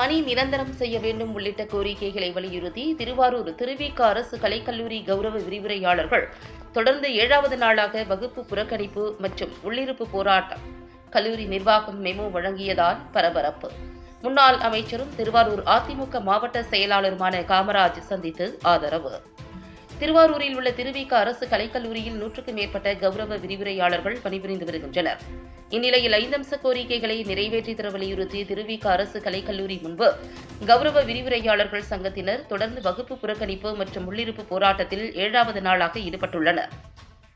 பணி நிரந்தரம் செய்ய வேண்டும் உள்ளிட்ட கோரிக்கைகளை வலியுறுத்தி திருவாரூர் திருவிக அரசு கலைக்கல்லூரி கௌரவ விரிவுரையாளர்கள் தொடர்ந்து ஏழாவது நாளாக வகுப்பு புறக்கணிப்பு மற்றும் உள்ளிருப்பு போராட்டம். கல்லூரி நிர்வாகம் மெமோ வழங்கியதால் பரபரப்பு. முன்னாள் அமைச்சரும் திருவாரூர் அதிமுக மாவட்ட செயலாளருமான காமராஜ் சந்தித்து ஆதரவு. திருவாரூரில் உள்ள திருவிக அரசு கலைக்கல்லூரியில் நூற்றுக்கும் மேற்பட்ட கௌரவ விரிவுரையாளர்கள் பணிபுரிந்து வருகின்றனர். இந்நிலையில் ஐந்தம்ச கோரிக்கைகளை நிறைவேற்றி தர வலியுறுத்தி திருவிக அரசு கலைக்கல்லூரி முன்பு கௌரவ விரிவுரையாளர்கள் சங்கத்தினர் தொடர்ந்து வகுப்பு புறக்கணிப்பு மற்றும் உள்ளிருப்பு போராட்டத்தில் ஏழாவது நாளாக ஈடுபட்டுள்ளனர்.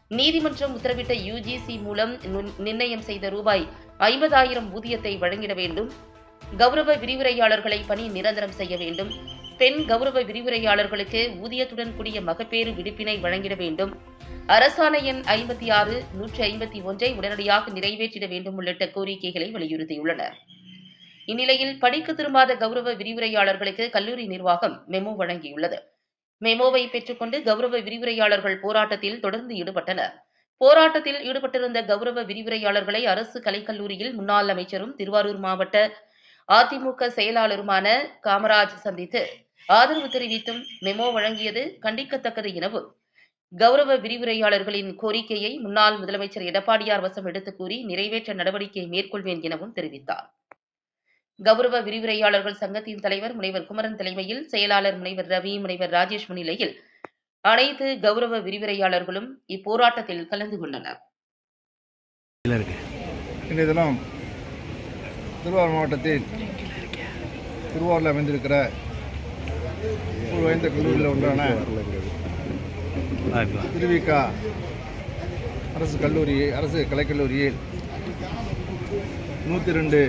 நீதிமன்றம் உத்தரவிட்ட யுஜிசி மூலம் நு- நிர்ணயம் செய்த ரூபாய் ஐம்பதாயிரம் ஊதியத்தை வழங்கிட வேண்டும். கௌரவ விரிவுரையாளர்களை பணி நிரந்தரம் செய்ய வேண்டும். பெண் கௌரவ விரிவுரையாளர்களுக்கு ஊதியத்துடன் கூடிய மகப்பேறு விடுப்பினை வழங்கிட வேண்டும். அரசாணை எண் ஐம்பத்தி ஆறு நூற்றி ஐம்பத்தி ஒன்றை உடனடியாக நிறைவேற்றிட வேண்டும் உள்ளிட்ட கோரிக்கைகளை வலியுறுத்தியுள்ளனர். இந்நிலையில் படிக்க திரும்பாத கௌரவ விரிவுரையாளர்களுக்கு கல்லூரி நிர்வாகம் மெமோ வழங்கியுள்ளது. மெமோவை பெற்றுக்கொண்டு கௌரவ விரிவுரையாளர்கள் போராட்டத்தில் தொடர்ந்து ஈடுபட்டனர். போராட்டத்தில் ஈடுபட்டிருந்த கௌரவ விரிவுரையாளர்களை அரசு கலைக்கல்லூரியில் முன்னாள் அமைச்சரும் திருவாரூர் மாவட்ட அதிமுக செயலாளருமான காமராஜ் சந்தித்து ஆதரவு தெரிவித்தும் மெமோ வழங்கியது கண்டிக்கத்தக்கது எனவும் கௌரவ விரிவுரையாளர்களின் கோரிக்கையை முன்னாள் முதலமைச்சர் எடப்பாடியார் வசம் எடுத்து கூறி நிறைவேற்ற நடவடிக்கை மேற்கொள்வேன் எனவும் தெரிவித்தார். கௌரவ விரிவுரையாளர்கள் சங்கத்தின் தலைவர் முனைவர் குமரன் தலைமையில் செயலாளர் முனைவர் ரவி முனைவர் ராஜேஷ் முன்னிலையில் அனைத்து கௌரவ விரிவுரையாளர்களும் இப்போராட்டத்தில் கலந்து கொண்டனர். இன்றைய தினம் திருவாரூர் மாவட்டத்தில் திருவாரூரில் அமைந்திருக்கிற ஒரு வாய்ந்த கல்லூரியில் ஒன்றான வாய்ப்பு திருவிகா அரசு கல்லூரி அரசு கலைக்கல்லூரியில் நூற்றி ரெண்டு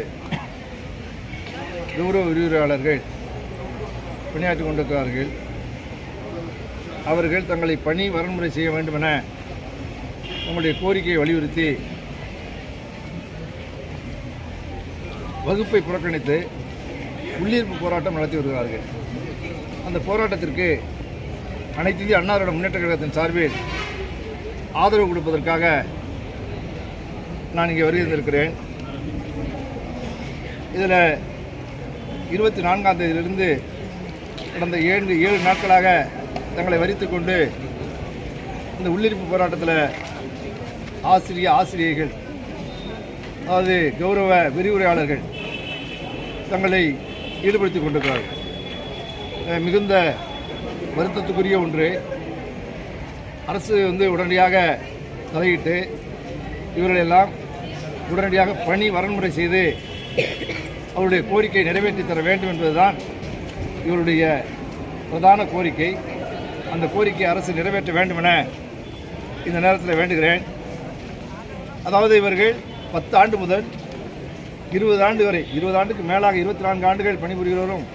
கௌரவ விரிவுரையாளர்கள் பணியாற்றி கொண்டிருக்கிறார்கள். அவர்கள் தங்களை பணி வரன்முறை செய்ய வேண்டும் என நம்முடைய கோரிக்கையை வலியுறுத்தி வகுப்பை புறக்கணித்து உள்ளீர்ப்பு போராட்டம் நடத்தி வருகிறார்கள். அந்த போராட்டத்திற்கு அனைத்து இந்திய அன்னாரோட முன்னேற்ற கழகத்தின் சார்பில் ஆதரவு கொடுப்பதற்காக நான் இங்கே வருகின்றிருக்கிறேன். இதில் இருபத்தி நான்காம் தேதியிலிருந்து கடந்த ஏழு ஏழு நாட்களாக தங்களை வரித்து கொண்டு இந்த உள்ளிருப்பு போராட்டத்தில் ஆசிரிய ஆசிரியைகள் அதாவது கௌரவ விரிவுரையாளர்கள் தங்களை ஈடுபடுத்திக் கொண்டிருக்கிறார்கள். மிகுந்த வருத்தத்துக்குரிய ஒன்று. அரசு வந்து உடனடியாக தலையிட்டு இவர்களெல்லாம் உடனடியாக பணி வரன்முறை செய்து அவருடைய கோரிக்கை நிறைவேற்றி தர வேண்டும் என்பதுதான் இவருடைய பிரதான கோரிக்கை. அந்த கோரிக்கை அரசு நிறைவேற்ற வேண்டும் என இந்த நேரத்தில் வேண்டுகிறேன். அதாவது இவர்கள் பத்து ஆண்டு முதல் இருபது ஆண்டு வரை இருபது ஆண்டுக்கு மேலாக இருபத்தி நான்கு ஆண்டுகள் பணிபுரிகிறவரும்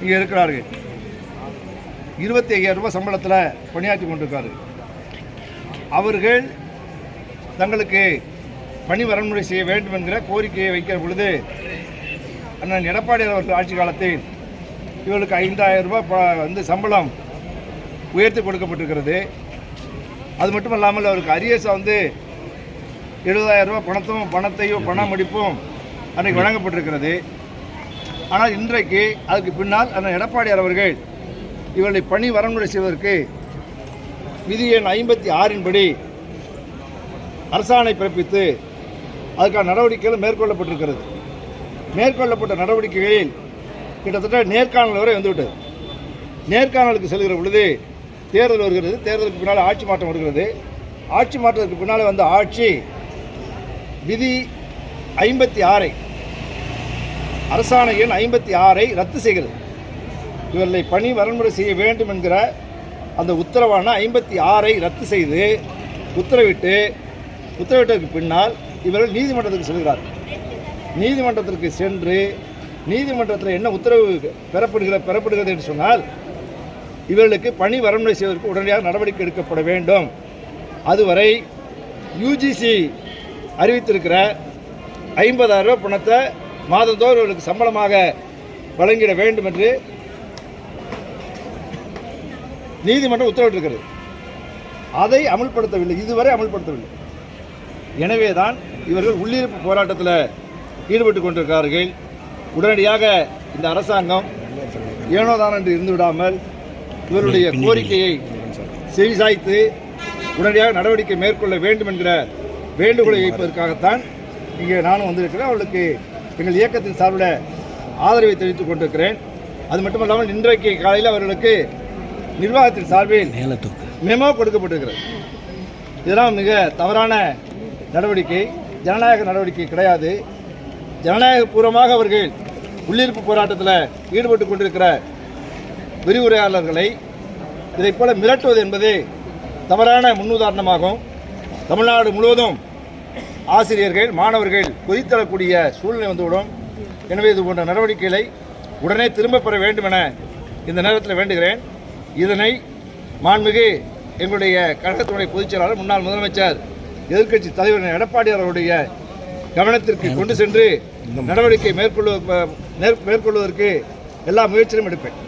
இங்கே இருக்கிறார்கள். இருபத்தி ஐயாயிரம் ரூபாய் சம்பளத்தில் பணியாற்றி கொண்டிருக்காரு. அவர்கள் தங்களுக்கு பணி வரன்முறை செய்ய வேண்டும் என்கிற கோரிக்கையை வைக்கிற பொழுது அண்ணன் எடப்பாடி அவர்கள் ஆட்சி காலத்தில் இவர்களுக்கு ஐந்தாயிரம் ரூபாய் ப- வந்து சம்பளம் உயர்த்தி கொடுக்கப்பட்டிருக்கிறது. அது மட்டும் இல்லாமல் அவருக்கு அரியஸை வந்து எழுபதாயிரம் ரூபாய் பணத்தும் பணத்தையும் பண முடிப்பும் அன்றைக்கு வழங்கப்பட்டிருக்கிறது. ஆனால் இன்றைக்கு அதுக்கு பின்னால் அந்த எடப்பாடியார் அவர்கள் இவர்களை பணி வரன்முறை செய்வதற்கு விதி எண் ஐம்பத்தி ஆறின்படி அரசாணை பிறப்பித்து அதுக்கான நடவடிக்கைகள் மேற்கொள்ளப்பட்டிருக்கிறது. மேற்கொள்ளப்பட்ட நடவடிக்கைகளில் கிட்டத்தட்ட நேர்காணல் வரை வந்துவிட்டது. நேர்காணலுக்கு செல்கிற பொழுது தேர்தல் வருகிறது. தேர்தலுக்கு பின்னால் ஆட்சி மாற்றம் வருகிறது. ஆட்சி மாற்றத்துக்கு பின்னால் வந்த ஆட்சி விதி ஐம்பத்தி ஆறை அரசாணை எண் ஐம்பத்தி ஆறை ரத்து செய்கிறது. இவர்களை பணி வரன்முறை செய்ய வேண்டும் என்கிற அந்த உத்தரவான ஐம்பத்தி ஆறை ரத்து செய்து உத்தரவிட்டு உத்தரவிட்டதற்கு பின்னால் இவர்கள் நீதிமன்றத்துக்கு செல்கிறார்கள் நீதிமன்றத்திற்கு சென்று நீதிமன்றத்தில் என்ன உத்தரவு பெறப்படுகிற பெறப்படுகிறது என்று சொன்னால் இவர்களுக்கு பணி வரன்முறை செய்வதற்கு உடனடியாக நடவடிக்கை எடுக்கப்பட வேண்டும். அதுவரை யூஜிசி அறிவித்திருக்கிற ஐம்பதாயிரம் ரூபாய் பணத்தை மாதந்தோறும் இவர்களுக்கு சம்பளமாக வழங்கிட வேண்டும் என்று நீதிமன்றம் உத்தரவிட்டிருக்கிறது. அதை அமல்படுத்தவில்லை. இதுவரை அமல்படுத்தவில்லை. எனவே தான் இவர்கள் உள்ளிருப்பு போராட்டத்தில் ஈடுபட்டு கொண்டிருக்கிறார்கள். உடனடியாக இந்த அரசாங்கம் ஏனோதான் என்று இருந்து விடாமல் இவருடைய கோரிக்கையை செவிசாய்த்து உடனடியாக நடவடிக்கை மேற்கொள்ள வேண்டும் என்கிற வேண்டுகோளை வைப்பதற்காகத்தான் இங்கே நானும் வந்திருக்கிறேன். அவர்களுக்கு எங்கள் இயக்கத்தின் சார்பில் ஆதரவை தெரிவித்துக் கொண்டிருக்கிறேன். அது மட்டுமல்லாமல் இன்றைக்கு காலையில் அவர்களுக்கு நிர்வாகத்தின் சார்பில் மெமோ கொடுக்கப்பட்டிருக்கிறது. இதெல்லாம் மிக தவறான நடவடிக்கை ஜனநாயக நடவடிக்கை கிடையாது. ஜனநாயகபூர்வமாக அவர்கள் உள்ளிருப்பு போராட்டத்தில் ஈடுபட்டு கொண்டிருக்கிற விரிவுரையாளர்களை இதைப் போல மிரட்டுவது என்பது தவறான முன்னுதாரணமாகும். தமிழ்நாடு முழுவதும் ஆசிரியர்கள் மாணவர்கள் கொதித்தரக்கூடிய சூழ்நிலை வந்துவிடும். எனவே இது போன்ற நடவடிக்கைகளை உடனே திரும்பப் பெற வேண்டும் என இந்த நேரத்தில் வேண்டுகிறேன். இதனை மாண்புமிகு எங்களுடைய கழகத்தினுடைய பொதுச் செயலாளர் முன்னாள் முதலமைச்சர் எதிர்க்கட்சி தலைவர் எடப்பாடி அவர்களுடைய கவனத்திற்கு கொண்டு சென்று நடவடிக்கை மேற்கொள்வ மேற்- மேற்கொள்வதற்கு எல்லா முயற்சியும் எடுப்பேன்.